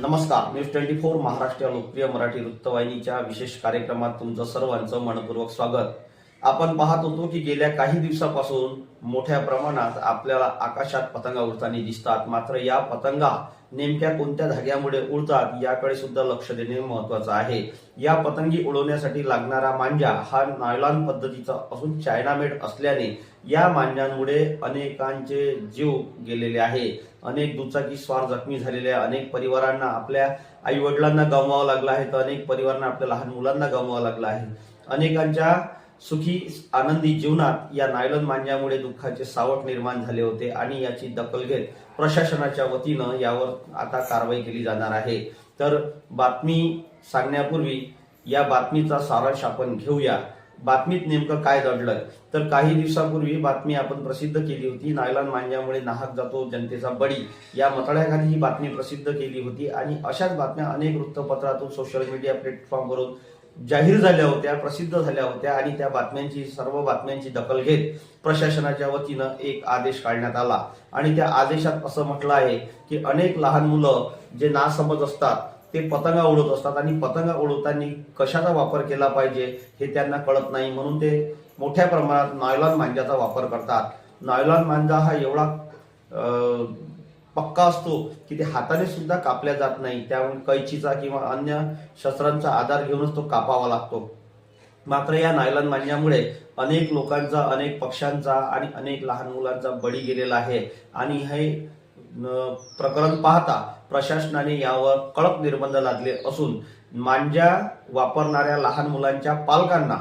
नमस्कार news twenty four Maharashtra लोकप्रिय मराठी वृत्तवाहिनीच्या विशेष कार्यक्रमात तुमचं सर्वांचं मनपूर्वक स्वागत. आपण पाहत होतो की गेल्या काही दिवसापासून मोठ्या प्रमाणात आपल्याला आकाशात पतंगा उडताना दिसतात. मात्र या पतंगा नेमक्या कोणत्या धाग्यामुळे उडतात याकडे सुद्धा लक्ष देणे महत्वाचं आहे. या पतंगी उडवण्यासाठी लागणारा मांजा हा नायलॉन पद्धतीचा असून चायनामेड असल्याने या मांजांमुळे अनेकांचे जीव गेलेले आहे. अनेक दुचाकी स्वार जखमी झालेले आहे. अनेक परिवारांना आपल्या आई वडिलांना गमवावं लागलं आहे तर अनेक परिवारांना आपल्या लहान मुलांना गमवावं लागलं आहे. अनेकांच्या सुखी आनंदी जीवनात या नायलॉन मांजामुळे दुःखाचे सावट निर्माण झाले होते आणि याची दखल घेत प्रशासनाच्या वतीनं यावर आता कारवाई केली जाणार आहे. तर बातमी सांगण्यापूर्वी या बातमीचा सारांश आपण घेऊया. बातमीत नेमकं काय दडलंय तर काही दिवसापूर्वी बातमी आपण प्रसिद्ध केली होती. नायलॉन मांजामुळे नाहक जातो जनतेचा बळी. या मतळ्याखाली ही बातमी प्रसिद्ध केली होती आणि अशाच बातम्या अनेक वृत्तपत्रातून सोशल मीडिया प्लॅटफॉर्मवरून जाहीर झाल्या होत्या प्रसिद्ध झाल्या होत्या आणि त्या बातम्यांची सर्व बातम्यांची दखल घेत प्रशासनाच्या वतीनं एक आदेश काढण्यात आला. आणि त्या आदेशात असं म्हटलं आहे की अनेक लहान मुलं जे नासमज असतात ते पतंगा उडवत असतात आणि पतंगा उडवताना कशाचा वापर केला पाहिजे हे त्यांना कळत नाही. म्हणून ते मोठ्या प्रमाणात नॉयलॉन मांजाचा वापर करतात. नॉयलॉन मांजा हा एवढा पक्का असतो की ते हाताने सुद्धा कापल्या जात नाही. त्यामुळे कैचीचा किंवा अन्य शस्त्रांचा आधार घेऊनच तो कापावा लागतो. मात्र या नायलॉन मांजामुळे अनेक लोकांचा अनेक पक्ष्यांचा आणि अनेक लहान मुलांचा बळी गेलेला आहे. आणि हे प्रकरण पाहता प्रशासनाने यावर कडक निर्बंध लादले असून मांजा वापरणाऱ्या लहान मुलांच्या पालकांना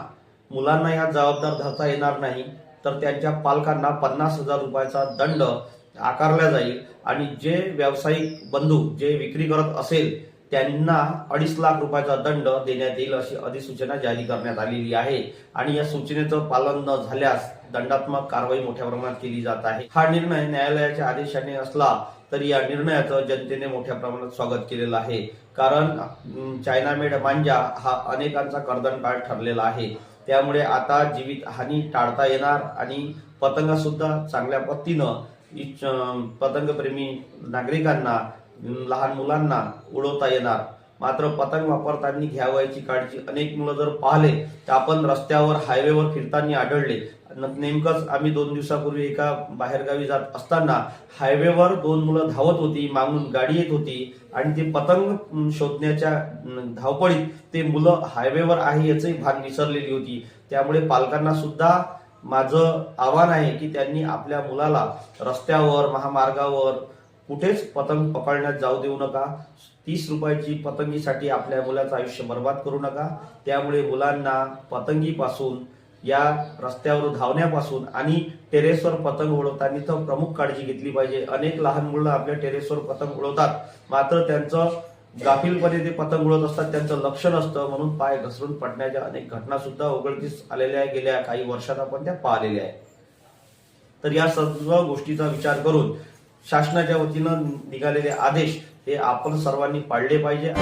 मुलांना या जबाबदार धरता येणार नाही तर त्यांच्या पालकांना पन्नास हजार रुपयाचा दंड आकारल्या जाईल आणि जे व्यावसायिक बंधू जे विक्री करत असेल त्यांना अडीच लाख रुपयाचा दंड देण्यात येईल अशी अधिसूचना जारी करण्यात आलेली आहे. आणि या सूचनेचं पालन न झाल्यास दंडात्मक कारवाई मोठ्या प्रमाणात केली जात आहे. हा निर्णय न्यायालयाच्या आदेशाने असला तरी या निर्णयाचं जनतेने मोठ्या प्रमाणात स्वागत केलेलं आहे. कारण चायना मेड मांजा हा अनेकांचा कर्दनकाळ ठरलेला आहे. त्यामुळे आता जीवित हानी टाळता येणार आणि पतंगसुद्धा चांगल्या पद्धतीनं पतंगप्रेमी नागरिकांना लहान मुलांना उडवता येणार. मात्र पतंग वापरताना घ्यावयाची काळजी अनेक मुलं जर पाहिले तर आपण रस्त्यावर हायवेवर फिरताना आढळले. न- नेमकंच आम्ही दोन दिवसापूर्वी एका बाहेरगावी जात असताना हायवेवर दोन मुलं धावत होती मागून गाडी येत होती आणि ते पतंग शोधण्याच्या धावपळीत ते मुलं हायवेवर आहे याचंही भान विसरलेली होती. त्यामुळे पालकांना सुद्धा माझं आव्हान आहे की त्यांनी आपल्या मुलाला रस्त्यावर महामार्गावर कुठेच पतंग पकडण्यात जाऊ देऊ नका. तीस रुपयाची पतंगीसाठी आपल्या मुलाचं आयुष्य बर्बाद करू नका. त्यामुळे मुलांना पतंगीपासून या रस्त्यावर धावण्यापासून आणि टेरेसवर पतंग उडवताना तर प्रमुख काळजी घेतली पाहिजे. अनेक लहान मुलं आपल्या टेरेसवर पतंग उडवतात. मात्र त्यांचं गाफीलपणे ते पतंग उडत असतात त्यांचं लक्ष नसतं म्हणून पाय घसरून पडण्याच्या अनेक घटना सुद्धा उघडकीस आलेल्या आहे गेल्या काही वर्षात आपण त्या पाहिलेल्या आहेत. तर या सर्व गोष्टीचा विचार करून शासनाच्या वतीनं निघालेले आदेश हे आपण सर्वांनी पाळले पाहिजे.